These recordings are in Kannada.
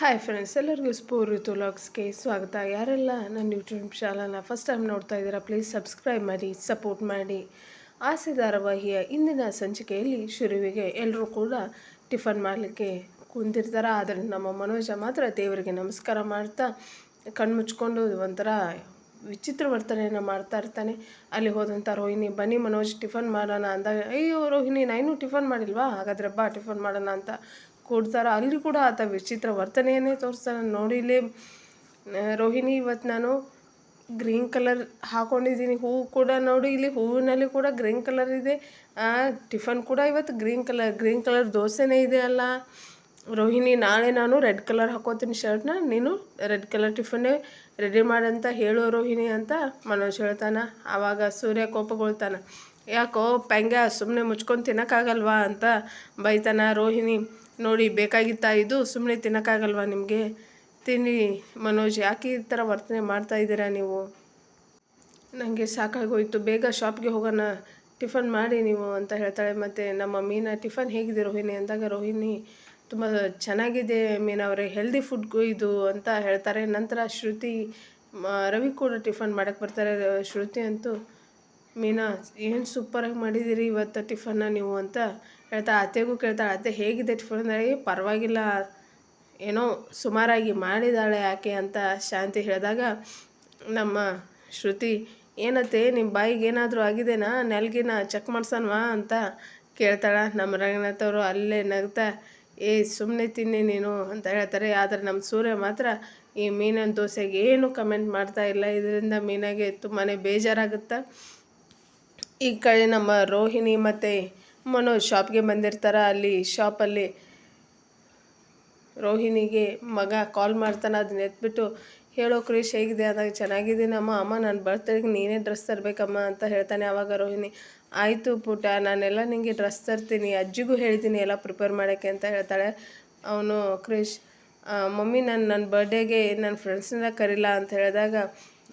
ಹಾಯ್ ಫ್ರೆಂಡ್ಸ್ ಎಲ್ಲರಿಗೂ ಸ್ಪೂರ್ ವ್ಲಾಗ್ಸ್ಗೆ ಸ್ವಾಗತ. ಯಾರೆಲ್ಲ ನನ್ನ ಯೂಟ್ಯೂಬ್ ಚಾನಲ್ನ ಫಸ್ಟ್ ಟೈಮ್ ನೋಡ್ತಾ ಇದ್ದೀರಾ ಪ್ಲೀಸ್ ಸಬ್ಸ್ಕ್ರೈಬ್ ಮಾಡಿ ಸಪೋರ್ಟ್ ಮಾಡಿ. ಆಸೆ ಧಾರಾವಾಹಿಯ ಇಂದಿನ ಸಂಚಿಕೆಯಲ್ಲಿ ಶುರುವಿಗೆ ಎಲ್ಲರೂ ಕೂಡ ಟಿಫನ್ ಮಾಡಲಿಕ್ಕೆ ಕುಂತಿರ್ತಾರೆ ಆದರೆ ನಮ್ಮ ಮನೋಜ ಮಾತ್ರ ದೇವರಿಗೆ ನಮಸ್ಕಾರ ಮಾಡ್ತಾ ಕಣ್ಣು ಮುಚ್ಕೊಂಡು ಒಂಥರ ವಿಚಿತ್ರ ವರ್ತನೆಯನ್ನು ಮಾಡ್ತಾ ಇರ್ತಾನೆ. ಅಲ್ಲಿ ಹೋದಂಥ ರೋಹಿಣಿ, ಬನ್ನಿ ಮನೋಜ್ ಟಿಫನ್ ಮಾಡೋಣ ಅಂದಾಗ, ಅಯ್ಯೋ ರೋಹಿಣಿ ನಾನು ಟಿಫನ್ ಮಾಡಿಲ್ವಾ? ಹಾಗಾದ್ರೆ ಬಾ ಟಿಫನ್ ಮಾಡೋಣ ಅಂತ ಕೊಡ್ತಾರ ಅಲ್ಲಿ ಕೂಡ ಆತ ವಿಚಿತ್ರ ವರ್ತನೆಯನ್ನೇ ತೋರಿಸ್ತಾನೆ. ನೋಡಿ ಇಲ್ಲಿ ರೋಹಿಣಿ ಇವತ್ತು ನಾನು ಗ್ರೀನ್ ಕಲರ್ ಹಾಕೊಂಡಿದ್ದೀನಿ. ಹೂವು ಕೂಡ ನೋಡಿ ಇಲ್ಲಿ ಹೂವಿನಲ್ಲಿ ಕೂಡ ಗ್ರೀನ್ ಕಲರ್ ಇದೆ. ಟಿಫನ್ ಕೂಡ ಇವತ್ತು ಗ್ರೀನ್ ಕಲರ್ ಗ್ರೀನ್ ಕಲರ್ ದೋಸೆನೇ ಇದೆ ಅಲ್ಲ. ರೋಹಿಣಿ, ನಾಳೆ ನಾನು ರೆಡ್ ಕಲರ್ ಹಾಕೋತೀನಿ ಶರ್ಟ್ನ. ನೀನು ರೆಡ್ ಕಲರ್ ಟಿಫನ್ನೇ ರೆಡಿ ಮಾಡಂತ ಹೇಳೋ ರೋಹಿಣಿ ಅಂತ ಮನೋಜ್ ಹೇಳ್ತಾನೆ. ಆವಾಗ ಸೂರ್ಯ ಕೋಪಗೊಳ್ತಾನೆ. ಯಾಕೋ ಪೆಂಗ ಸುಮ್ಮನೆ ಮುಚ್ಕೊಂಡು ತಿನ್ನೋಕ್ಕಾಗಲ್ವಾ ಅಂತ ಬೈತಾನ ರೋಹಿಣಿ. ನೋಡಿ ಬೇಕಾಗಿತ್ತಾ ಇದು ಸುಮ್ಮನೆ ತಿನ್ನೋಕ್ಕಾಗಲ್ವಾ ನಿಮಗೆ? ತಿನ್ನಿ ಮನೋಜ್, ಯಾಕೆ ಈ ಥರ ವರ್ತನೆ ಮಾಡ್ತಾ ಇದ್ದೀರಾ ನೀವು? ನನಗೆ ಸಾಕಾಗೋಯಿತು. ಬೇಗ ಶಾಪ್ಗೆ ಹೋಗೋಣ. ಟಿಫನ್ ಮಾಡಿ ನೀವು ಅಂತ ಹೇಳ್ತಾಳೆ. ಮತ್ತು ನಮ್ಮ ಮೀನಾ, ಟಿಫನ್ ಹೇಗಿದೆ ರೋಹಿಣಿ? ಅಂದಾಗ ರೋಹಿಣಿ, ತುಂಬ ಚೆನ್ನಾಗಿದೆ ಮೀನಾ ಅವರೇ. ಹೆಲ್ದಿ ಫುಡ್ ಇದು ಅಂತ ಹೇಳ್ತಾರೆ. ನಂತರ ಶ್ರುತಿ ರವಿ ಕೂಡ ಟಿಫನ್ ಮಾಡೋಕ್ಕೆ ಬರ್ತಾರೆ. ಶ್ರುತಿ ಅಂತೂ, ಮೀನಾ, ಏನು ಸೂಪರಾಗಿ ಮಾಡಿದ್ದೀರಿ ಇವತ್ತು ಟಿಫನ್ನ ನೀವು? ಅಂತ ಹೇಳ್ತಾಳೆ ಅತ್ತೆಗೂ ಕೇಳ್ತಾಳೆ ಅತ್ತೆ ಹೇಗಿದೆ ಟಿಫನ್ ಅಂದರೆ "ಏ, ಪರವಾಗಿಲ್ಲ. ಏನೋ ಸುಮಾರಾಗಿ ಮಾಡಿದಾಳೆ ಯಾಕೆ ಅಂತ ಶಾಂತಿ ಹೇಳಿದಾಗ ನಮ್ಮ ಶ್ರುತಿ ಏನತ್ತೆ ನಿಮ್ಮ ಬಾಯಿಗೆ ಏನಾದರೂ ಆಗಿದೆನಾ? ನೆಲ್ಗಿನ ಚೆಕ್ ಮಾಡ್ಸೋಣವಾ ಅಂತ ಕೇಳ್ತಾಳೆ. ನಮ್ಮ ರಂಗನಾಥ್ ಅವರು ಅಲ್ಲೇ ನಗ್ತಾ ಏ ಸುಮ್ಮನೆ ತಿನ್ನಿ ನೀನು ಅಂತ ಹೇಳ್ತಾರೆ. ಆದರೆ ನಮ್ಮ ಸೂರ್ಯ ಮಾತ್ರ ಈ ಮೀನಿನ ದೋಸೆಗೆ ಏನು ಕಮೆಂಟ್ ಮಾಡ್ತಾ ಇಲ್ಲ. ಇದರಿಂದ ಮೀನಾಗೆ ತುಂಬಾ ಬೇಜಾರಾಗುತ್ತೆ ಈ ಕಡೆ ನಮ್ಮ ರೋಹಿಣಿ ಮತ್ತು ಮನೋಜ್ ಶಾಪ್ಗೆ ಬಂದಿರ್ತಾರೆ ಅಲ್ಲಿ ಶಾಪಲ್ಲಿ ರೋಹಿಣಿಗೆ ಮಗ ಕಾಲ್ ಮಾಡ್ತಾನೆ ಅದನ್ನ ಎತ್ಬಿಟ್ಟು ಹೇಳೋ ಕ್ರೀಶ್ ಹೇಗಿದೆ? ಅದಾಗ ಚೆನ್ನಾಗಿದ್ದೀನಮ್ಮ ಅಮ್ಮ ನನ್ನ ಬರ್ತ್ಡೇಗೆ ನೀನೇ ಡ್ರೆಸ್ ತರಬೇಕಮ್ಮ ಅಂತ ಹೇಳ್ತಾನೆ ಆವಾಗ ರೋಹಿಣಿ. ಆಯಿತು ಪುಟ ನಾನೆಲ್ಲ ನಿಮಗೆ ಡ್ರೆಸ್ ತರ್ತೀನಿ ಅಜ್ಜಿಗೂ ಹೇಳ್ತೀನಿ ಎಲ್ಲ ಪ್ರಿಪೇರ್ ಮಾಡೋಕ್ಕೆ ಅಂತ ಹೇಳ್ತಾಳೆ ಅವನು ಕ್ರೀಶ್ ಮಮ್ಮಿ ನಾನು ನನ್ನ ಬರ್ಡೇಗೆ ನನ್ನ ಫ್ರೆಂಡ್ಸ್ನೆಲ್ಲ ಕರಿಲ್ಲ ಅಂತ ಹೇಳಿದಾಗ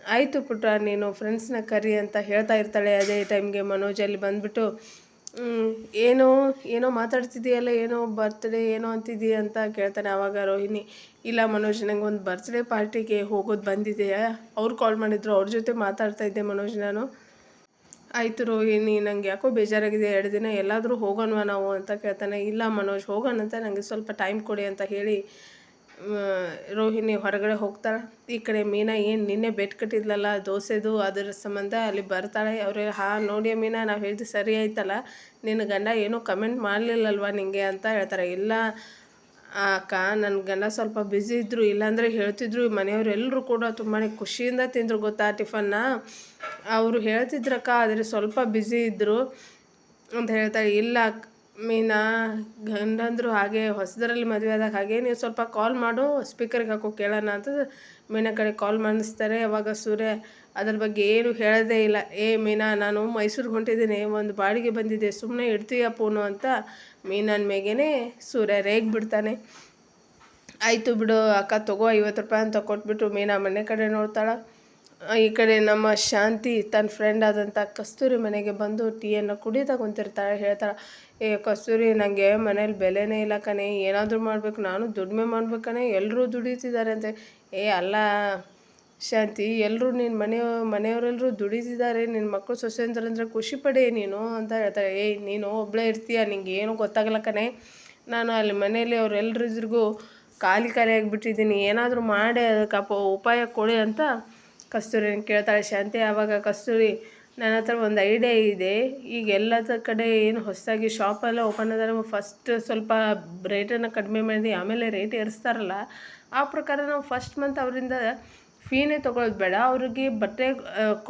ಆಯಿತು ಪುಟ ನೀನು ಫ್ರೆಂಡ್ಸ್ನ ಕರಿ ಅಂತ ಹೇಳ್ತಾ ಇರ್ತಾಳೆ ಅದೇ ಟೈಮ್ಗೆ ಮನೋಜಲ್ಲಿ ಬಂದ್ಬಿಟ್ಟು. "ಹ್ಮ್, ಏನೋ ಏನೋ ಮಾತಾಡ್ತಿದ್ದೀಯಲ್ಲ, ಏನೋ ಬರ್ತ್ಡೇ ಏನೋ ಅಂತಿದ್ದೀಯ ಅಂತ ಕೇಳ್ತಾನೆ ಆವಾಗ ರೋಹಿಣಿ. ಇಲ್ಲ ಮನೋಜ್, ನಂಗೆ ಒಂದು ಬರ್ತ್ಡೇ ಪಾರ್ಟಿಗೆ ಹೋಗೋದು ಬಂದಿದೆಯಾ? ಅವ್ರು ಕಾಲ್ ಮಾಡಿದ್ರು, ಅವ್ರ ಜೊತೆ ಮಾತಾಡ್ತಾ ಇದ್ದೆ ಮನೋಜ್ ನಾನು. ಆಯಿತು ರೋಹಿಣಿ, ನಂಗೆ ಯಾಕೋ ಬೇಜಾರಾಗಿದೆ, ಎರಡು ದಿನ ಎಲ್ಲಾದರೂ ಹೋಗೋಣವಾ ನಾವು ಅಂತ ಕೇಳ್ತಾನೆ. ಇಲ್ಲ ಮನೋಜ್ ಹೋಗೋಣ ಅಂತ ನನಗೆ ಸ್ವಲ್ಪ ಟೈಮ್ ಕೊಡಿ ಅಂತ ಹೇಳಿ ರೋಹಿಣಿ ಹೊರಗಡೆ ಹೋಗ್ತಾಳೆ. ಈ ಕಡೆ ಮೀನಾ ಏನು ನಿನ್ನೆ ಬೆಟ್ ಕಟ್ಟಿದ್ಲಲ್ಲ, ದೋಸೆದು ಅದರ ಸಂಬಂಧ ಅಲ್ಲಿ ಬರ್ತಾಳೆ. ಅವ್ರು ಹಾಂ ನೋಡಿ ಮೀನಾ, ನಾವು ಹೇಳಿದ್ದು ಸರಿ ಆಯ್ತಲ್ಲ. ನಿನ್ನ ಗಂಡ ಏನೂ ಕಮೆಂಟ್ ಮಾಡಲಿಲ್ಲಲ್ವಾ ನಿಂಗೆ? ಅಂತ ಹೇಳ್ತಾರೆ. ಇಲ್ಲ, ಅಕ್ಕ ನನ್ನ ಗಂಡ ಸ್ವಲ್ಪ ಬ್ಯುಸಿ ಇದ್ದರು ಇಲ್ಲಾಂದರೆ ಹೇಳ್ತಿದ್ರು. ಮನೆಯವರೆಲ್ಲರೂ ಕೂಡ ತುಂಬಾ ಖುಷಿಯಿಂದ ತಿಂದರು ಗೊತ್ತಾ ಟಿಫನ್ನ? ಅವರು ಹೇಳ್ತಿದ್ರಕ್ಕ, ಆದರೆ ಸ್ವಲ್ಪ ಬ್ಯುಸಿ ಇದ್ದರು ಅಂತ ಹೇಳ್ತಾಳೆ ಇಲ್ಲ ಮೀನಾ, ಗಂಡಂದ್ರು ಹಾಗೆ ಹೊಸದರಲ್ಲಿ ಮದುವೆ ಆದಾಗ ಹಾಗೆ ನೀವು ಸ್ವಲ್ಪ ಕಾಲ್ ಮಾಡು ಸ್ಪೀಕರ್ಗೆ ಹಾಕೋ, ಕೇಳೋಣ ಅಂತ ಮೀನಾ ಕಡೆ ಕಾಲ್ ಮಾಡಿಸ್ತಾರೆ. ಅವಾಗ ಸೂರ್ಯ ಅದ್ರ ಬಗ್ಗೆ ಏನು ಹೇಳೋದೇ ಇಲ್ಲ. ಏ ಮೀನಾ, ನಾನು ಮೈಸೂರಿಗೆ ಹೊಂಟಿದ್ದೀನಿ, ಒಂದು ಬಾಡಿಗೆ ಬಂದಿದೆ ಸುಮ್ಮನೆ ಇಡ್ತೀಯ ಪೋನು ಅಂತ ಮೀನನ ಮೇಗೇನೆ ಸೂರ್ಯ ರೇಗ್ ಬಿಡ್ತಾನೆ. ಆಯಿತು ಬಿಡು ಅಕ್ಕ, ತಗೋ ಐವತ್ತು ರೂಪಾಯಿ ಅಂತ ಕೊಟ್ಬಿಟ್ಟು ಮೀನಾ ಮನೆ ಕಡೆ ನೋಡ್ತಾಳೆ. ಈ ಕಡೆ ನಮ್ಮ ಶಾಂತಿ ತನ್ನ ಫ್ರೆಂಡ್ ಆದಂಥ ಕಸ್ತೂರಿ ಮನೆಗೆ ಬಂದು ಟೀಯನ್ನು ಕುಡಿತಾ ಕುಂತಿರ್ತಾಳೆ, ಹೇಳ್ತಾಳೆ, ಏ ಕಸ್ತೂರಿ ನನಗೆ ಮನೇಲಿ ಬೆಲೆನೇ ಇಲ್ಲ ಕಣೆ, ಏನಾದರೂ ಮಾಡಬೇಕು, ನಾನು ದುಡಿಮೆ ಮಾಡ್ಬೇಕಣೆ ಎಲ್ಲರೂ ದುಡಿತಿದ್ದಾರೆ ಅಂತ. ಏ ಅಲ್ಲ ಶಾಂತಿ ಎಲ್ಲರೂ ನಿನ್ನ ಮನೆಯ ಮನೆಯವರೆಲ್ಲರೂ ದುಡಿತಿದ್ದಾರೆ ನಿನ್ನ ಮಕ್ಕಳು ಅಂದರೆ ಖುಷಿ ಪಡೆ ನೀನು, ಅಂತ ಹೇಳ್ತಾಳೆ. ಏಯ್ ನೀನು ಒಬ್ಬಳೇ ಇರ್ತೀಯ ನಿಂಗೆ ಏನೂ ಗೊತ್ತಾಗಲ್ಲ ಕಣೆ. ನಾನು ಅಲ್ಲಿ ಮನೆಯಲ್ಲಿ ಅವರೆಲ್ಲರಿಗೂ ಖಾಲಿ ಖಾಲಿ ಆಗಿಬಿಟ್ಟಿದ್ದೀನಿ, ಏನಾದರೂ ಮಾಡಿ ಅದಕ್ಕೆ ಉಪಾಯ ಕೊಡಿ ಅಂತ ಕಸ್ತೂರಿನ ಕೇಳ್ತಾಳೆ, ಶಾಂತಿ, ಆವಾಗ ಕಸ್ತೂರಿ ನನ್ನ ಹತ್ರ ಒಂದು ಐಡಿಯಾ ಇದೆ. ಈಗ ಎಲ್ಲದ ಕಡೆ ಏನು ಹೊಸದಾಗಿ ಶಾಪೆಲ್ಲ ಓಪನ್ ಆದರೆ ಫಸ್ಟ್ ಸ್ವಲ್ಪ ರೇಟನ್ನು ಕಡಿಮೆ ಮಾಡಿ, ಆಮೇಲೆ ರೇಟ್ ಏರಿಸ್ತಾರಲ್ಲ, ಆ ಪ್ರಕಾರ ನಾವು ಫಸ್ಟ್ ಮಂತ್ ಅವರಿಂದ ಫೀನೇ ತೊಗೊಳೋದು ಬೇಡ. ಅವ್ರಿಗೆ ಬಟ್ಟೆ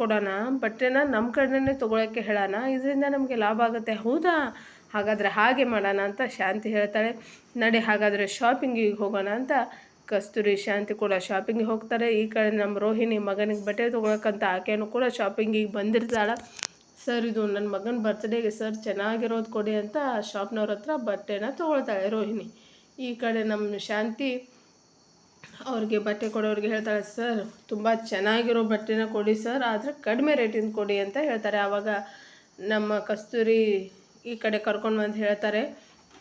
ಕೊಡೋಣ, ಬಟ್ಟೆನ ನಮ್ಮ ಕಡೆನೇ ತೊಗೊಳಕ್ಕೆ ಹೇಳೋಣ. ಇದರಿಂದ ನಮಗೆ ಲಾಭ ಆಗುತ್ತೆ. ಹೌದಾ? ಹಾಗಾದರೆ ಹಾಗೆ ಮಾಡೋಣ, ಅಂತ ಶಾಂತಿ ಹೇಳ್ತಾಳೆ. ನಡಿ, ಹಾಗಾದರೆ ಶಾಪಿಂಗಿಗೆ ಹೋಗೋಣ, ಅಂತ ಕಸ್ತೂರಿ ಶಾಂತಿ ಕೂಡ ಶಾಪಿಂಗ್ಗೆ ಹೋಗ್ತಾರೆ. ಈ ಕಡೆ ನಮ್ಮ ರೋಹಿಣಿ ಮಗನಿಗೆ ಬಟ್ಟೆ ತೊಗೊಳಕ್ಕಂತ ಆಕೆಯೂ ಕೂಡ ಶಾಪಿಂಗಿಗೆ ಬಂದಿರ್ತಾಳೆ. ಸರ್, ಇದು ನನ್ನ ಮಗನ ಬರ್ತ್ಡೇಗೆ ಸರ್, ಚೆನ್ನಾಗಿರೋದು ಕೊಡಿ ಅಂತ ಶಾಪ್ನವ್ರ ಹತ್ರ ಬಟ್ಟೆನ ತೊಗೊಳ್ತಾಳೆ ರೋಹಿಣಿ. ಈ ಕಡೆ ನಮ್ಮ ಶಾಂತಿ ಅವ್ರಿಗೆ ಬಟ್ಟೆ ಕೊಡೋರಿಗೆ ಹೇಳ್ತಾಳೆ, ಸರ್, ತುಂಬ ಚೆನ್ನಾಗಿರೋ ಬಟ್ಟೆನ ಕೊಡಿ ಸರ್, ಆದರೆ ಕಡಿಮೆ ರೇಟಿಂದ ಕೊಡಿ ಅಂತ ಹೇಳ್ತಾರೆ. ಆವಾಗ ನಮ್ಮ ಕಸ್ತೂರಿ ಈ ಕಡೆ ಕರ್ಕೊಂಡು ಬಂದು ಹೇಳ್ತಾರೆ.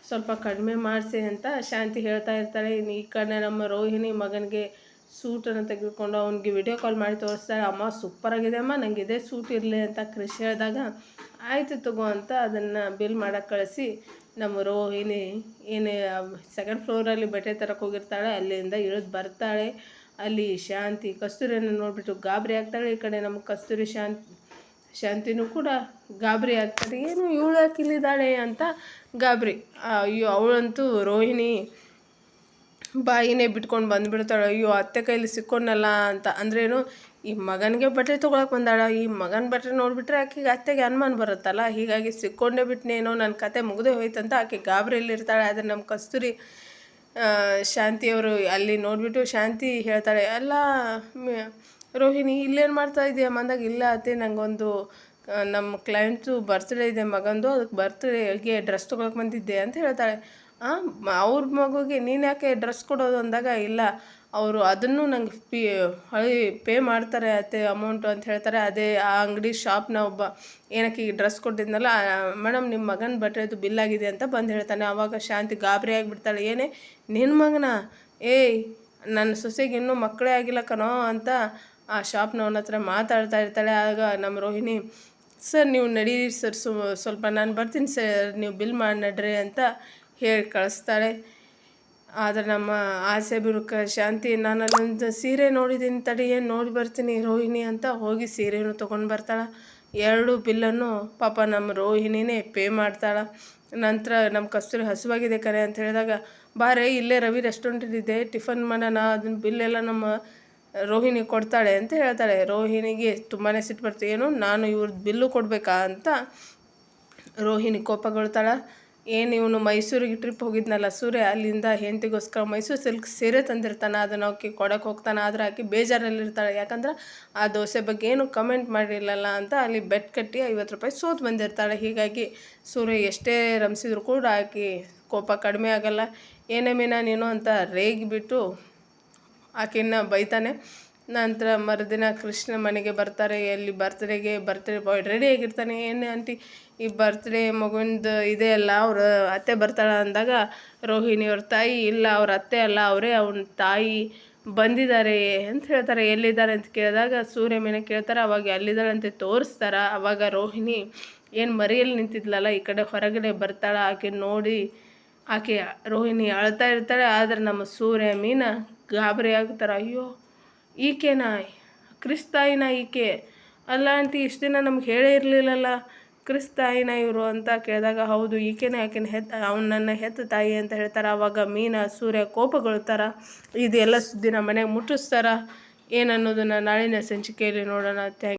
ಸ್ವಲ್ಪ ಕಡಿಮೆ ಮಾಡಿಸಿ ಅಂತ ಶಾಂತಿ ಹೇಳ್ತಾ ಇರ್ತಾಳೆ. ಇನ್ನು ಈ ಕಡೆ ನಮ್ಮ ರೋಹಿಣಿ ಮಗನಿಗೆ ಸೂಟನ್ನು ತೆಗೆದುಕೊಂಡು ಅವನಿಗೆ ವಿಡಿಯೋ ಕಾಲ್ ಮಾಡಿ ತೋರಿಸ್ತಾಳೆ. ಅಮ್ಮ ಸೂಪರಾಗಿದೆ ಅಮ್ಮ, ನಂಗೆ ಇದೇ ಸೂಟ್ ಇರಲಿ ಅಂತ ಕೃಷಿ ಹೇಳಿದಾಗ, ಆಯಿತು ತಗೋ ಅಂತ ಅದನ್ನು ಬಿಲ್ ಮಾಡೋಕ್ಕೆ ಕಳಿಸಿ ನಮ್ಮ ರೋಹಿಣಿ ಏನು ಸೆಕೆಂಡ್ ಫ್ಲೋರಲ್ಲಿ ಬಟ್ಟೆ ತರಕ್ಕೆ ಹೋಗಿರ್ತಾಳೆ. ಅಲ್ಲಿಂದ ಇಳಿದು ಬರ್ತಾಳೆ. ಅಲ್ಲಿ ಶಾಂತಿ, ಕಸ್ತೂರಿಯನ್ನು ನೋಡಿಬಿಟ್ಟು ಗಾಬರಿ ಆಗ್ತಾಳೆ. ಈ ಕಡೆ ನಮ್ಮ ಕಸ್ತೂರಿ ಶಾಂತಿ ಶಾಂತಿನೂ ಕೂಡ ಗಾಬರಿ ಆಗ್ತಾರೆ ಏನು ಇವಳು ಕಿಲ್ಲಿದ್ದಾಳೆ ಅಂತ ಗಾಬರಿ. ಅಯ್ಯೋ, ಅವಳಂತೂ ರೋಹಿಣಿ ಬಾಯಿನೇ ಬಿಟ್ಕೊಂಡು ಬಂದುಬಿಡ್ತಾಳೆ. ಅಯ್ಯೋ, ಅತ್ತೆ ಕೈಲಿ ಸಿಕ್ಕೊಂಡಲ್ಲ ಅಂತ. ಅಂದ್ರೇನು ಈ ಮಗನಿಗೆ ಬಟ್ಟೆ ತೊಗೊಳಕ್ಕೆ ಬಂದಾಳ. ಈ ಮಗನ ಬಟ್ಟೆ ನೋಡಿಬಿಟ್ರೆ ಆಕೆಗೆ ಅತ್ತೆಗೆ ಅನುಮಾನ ಬರುತ್ತಲ್ಲ. ಹೀಗಾಗಿ ಸಿಕ್ಕೊಂಡೇ ಬಿಟ್ಟನೇನೋ ನನ್ನ ಕತೆ ಮುಗಿದೇ ಹೋಯ್ತಂತ ಆಕೆ ಗಾಬರಿಯಲ್ಲಿರ್ತಾಳೆ ಆದರೆ ನಮ್ಮ ಕಸ್ತೂರಿ ಶಾಂತಿಯವರು ಅಲ್ಲಿ ನೋಡಿಬಿಟ್ಟು ಶಾಂತಿ ಹೇಳ್ತಾಳೆ ಎಲ್ಲ ರೋಹಿಣಿ, ಇಲ್ಲೇನು ಮಾಡ್ತಾ ಇದೆಯಮ್ಮ ಅಂದಾಗ ಇಲ್ಲ ಅತ್ತೆ ನನಗೊಂದು ನಮ್ಮ ಕ್ಲೈಂಟ್ಸು ಬರ್ತ್ಡೇ ಇದೆ ಮಗಂದು ಅದಕ್ಕೆ ಬರ್ತ್ಡೇಗೆ ಡ್ರೆಸ್ ತೊಗೊಳಕ್ಕೆ ಬಂದಿದ್ದೆ ಅಂತ ಹೇಳ್ತಾಳೆ. ಅವ್ರ ಮಗುಗೆ ನೀನು ಯಾಕೆ ಡ್ರೆಸ್ ಕೊಡೋದು ಅಂದಾಗ ಇಲ್ಲ. ಅವರು ಅದನ್ನು ನಂಗೆ ಪಿ, ಹಳಿ ಪೇ ಮಾಡ್ತಾರೆ ಅತ್ತೆ ಅಮೌಂಟು ಅಂತ ಹೇಳ್ತಾರೆ. ಅದೇ, ಆ ಅಂಗಡಿ ಶಾಪ್ನ ಒಬ್ಬ ಏನಕ್ಕೆ ಈಗ ಡ್ರೆಸ್ ಕೊಟ್ಟಿದ್ನಲ್ಲ ಮೇಡಮ್ ನಿಮ್ಮ ಮಗನ ಬಟ್ಟೆದು ಬಿಲ್ ಆಗಿದೆ ಅಂತ ಬಂದು ಹೇಳ್ತಾನೆ. ಆವಾಗ ಶಾಂತಿ ಗಾಬರಿ ಆಗಿಬಿಡ್ತಾಳೆ. ಏನೇ ನಿನ್ನ ಮಗನ? ಏಯ್ ನನ್ನ ಸೊಸೆಗೆ ಇನ್ನೂ ಮಕ್ಕಳೇ ಆಗಿಲ್ಲ ಕಣೋ ಅಂತ ಆ ಶಾಪ್ನವನ ಹತ್ರ ಮಾತಾಡ್ತಾ ಇರ್ತಾಳೆ. ಆಗ ನಮ್ಮ ರೋಹಿಣಿ, ಸರ್, ನೀವು ನಡೀರಿ ಸರ್ ಸ್ವಲ್ಪ ನಾನು ಬರ್ತೀನಿ ಸರ್, ನೀವು ಬಿಲ್ ಮಾಡಿ ನಡ್ರಿ ಅಂತ ಹೇಳಿ ಕಳಿಸ್ತಾಳೆ. ಆದರೆ ನಮ್ಮ ಆಸೆ ಬಿರುಕ ಶಾಂತಿ, ನಾನು ಅಲ್ಲೊಂದು ಸೀರೆ ನೋಡಿದ್ದೀನಿ ತಡಿ, ಏನು ನೋಡಿ ಬರ್ತೀನಿ ರೋಹಿಣಿ ಅಂತ ಹೋಗಿ ಸೀರೆನೂ ತೊಗೊಂಡು ಬರ್ತಾಳೆ. ಎರಡು ಬಿಲ್ಲನ್ನು ಪಾಪ ನಮ್ಮ ರೋಹಿಣಿನೇ ಪೇ ಮಾಡ್ತಾಳೆ. ನಂತರ ನಮ್ಮ ಕಸ್ತೂರಿ ಹಸುವಾಗಿದೆ ಕರೆ ಅಂತ ಹೇಳಿದಾಗ ಬಾರೆ ಇಲ್ಲೇ ರವಿ ರೆಸ್ಟೋರೆಂಟಲ್ಲಿದೆ ಟಿಫನ್ ಮಾಡೋಣ ಅದನ್ನ ಬಿಲ್ಲೆಲ್ಲ ನಮ್ಮ ರೋಹಿಣಿ ಕೊಡ್ತಾಳೆ ಅಂತ ಹೇಳ್ತಾಳೆ. ರೋಹಿಣಿಗೆ ತುಂಬಾ ಸಿಟ್ಟು ಬರ್ತದೆ ಏನು, ನಾನು ಇವ್ರದ್ದು ಬಿಲ್ಲು ಕೊಡಬೇಕಾ ಅಂತ? ರೋಹಿಣಿ ಕೋಪಗೊಳ್ತಾಳೆ. ಏನು, ಇವನು ಮೈಸೂರಿಗೆ ಟ್ರಿಪ್ ಹೋಗಿದ್ನಲ್ಲ ಸೂರ್ಯ? ಅಲ್ಲಿಂದ ಹೆಂಡತಿಗೋಸ್ಕರ ಮೈಸೂರು ಸಿಲ್ಕ್ ಸೀರೆ ತಂದಿರ್ತಾನೆ. ಅದನ್ನು ಅವಕ್ಕೆ ಕೊಡಕ್ಕೆ ಹೋಗ್ತಾನೆ. ಆದರೆ ಆಕೆ ಬೇಜಾರಲ್ಲಿರ್ತಾಳೆ ಯಾಕಂದ್ರೆ ಆ ದೋಸೆ ಬಗ್ಗೆ ಏನು ಕಮೆಂಟ್ ಮಾಡಿರಲಿಲ್ಲ ಅಂತ ಅಲ್ಲಿ ಬೆಟ್ ಕಟ್ಟಿ ಐವತ್ತು ರೂಪಾಯಿ ಸೋತು ಬಂದಿರ್ತಾಳೆ. ಹೀಗಾಗಿ ಸೂರ್ಯ ಎಷ್ಟೇ ರಮಿಸಿದ್ರು ಕೂಡ ಆಕೆ ಕೋಪ ಕಡಿಮೆ ಆಗೋಲ್ಲ. ಏನೇ ಮೀನಾ ನೀನು ಅಂತ ರೇಗಿಬಿಟ್ಟು ಆಕೆನ ಬೈತಾನೆ. ನಂತರ ಮರುದಿನ ಕೃಷ್ಣ ಮನೆಗೆ ಬರ್ತಾರೆ. ಎಲ್ಲಿ ಬರ್ತ್ಡೇಗೆ ಬರ್ತ್ಡೇ ಬಾಯ್ ರೆಡಿ ಆಗಿರ್ತಾನೆ. ಏನು ಆಂಟಿ ಈ ಬರ್ತ್ಡೇ ಮಗುವಿಂದು ಇದೆ ಅಲ್ಲ, ಅವ್ರ ಅತ್ತೆ ಬರ್ತಾಳೆ ಅಂದಾಗ ರೋಹಿಣಿ ಅವ್ರ ತಾಯಿ, ಇಲ್ಲ ಅವ್ರ ಅತ್ತೆ ಅಲ್ಲ, ಅವರೇ ಅವನ ತಾಯಿ ಬಂದಿದ್ದಾರೆ ಅಂತ ಹೇಳ್ತಾರೆ. ಎಲ್ಲಿದ್ದಾರೆ ಅಂತ ಕೇಳಿದಾಗ ಸೂರ್ಯ ಮೇಲೆ ಕೇಳ್ತಾರೆ. ಅವಾಗ ಎಲ್ಲಿದ್ದಾಳೆ ಅಂತ ತೋರಿಸ್ತಾರ. ಅವಾಗ ರೋಹಿಣಿ ಏನು ಮರಿಯಲ್ಲಿ ನಿಂತಿದ್ಲಲ್ಲ, ಈ ಕಡೆ ಹೊರಗಡೆ ಬರ್ತಾಳೆ. ಆಕೆ ನೋಡಿ ಆಕೆ ರೋಹಿಣಿ ಅಳ್ತಾ ಇರ್ತಾಳೆ. ಆದರೆ ನಮ್ಮ ಸೂರ್ಯ ಮೀನ ಗಾಬರಿ ಆಗ್ತಾರೆ, ಅಯ್ಯೋ ಈಕೆನಾ ಕ್ರಿಸ್ತಾಯಿನ ಈಕೆ. ಅಲ್ಲ ಅಂತ ಇಷ್ಟು ದಿನ ನಮ್ಗೆ ಹೇಳೇ ಇರಲಿಲ್ಲಲ್ಲ ಕ್ರಿಸ್ತಾಯಿನ ಇವರು ಅಂತ ಕೇಳಿದಾಗ, ಹೌದು, ಈಕೆನೇ ಆಕೆನ ಹೆತ್ತ ಅವ್ನು ನನ್ನ ಹೆತ್ತ ತಾಯಿ ಅಂತ ಹೇಳ್ತಾರೆ. ಆವಾಗ ಮೀನ, ಸೂರ್ಯ ಕೋಪಗೊಳ್ತಾರ. ಇದೆಲ್ಲ ಸುದ್ದಿನ ಮನೆಗೆ ಮುಟ್ಟಿಸ್ತಾರ. ಏನನ್ನೋದನ್ನು ನಾಳಿನ ಸಂಚಿಕೆಯಲ್ಲಿ ನೋಡೋಣ. ಥ್ಯಾಂಕ್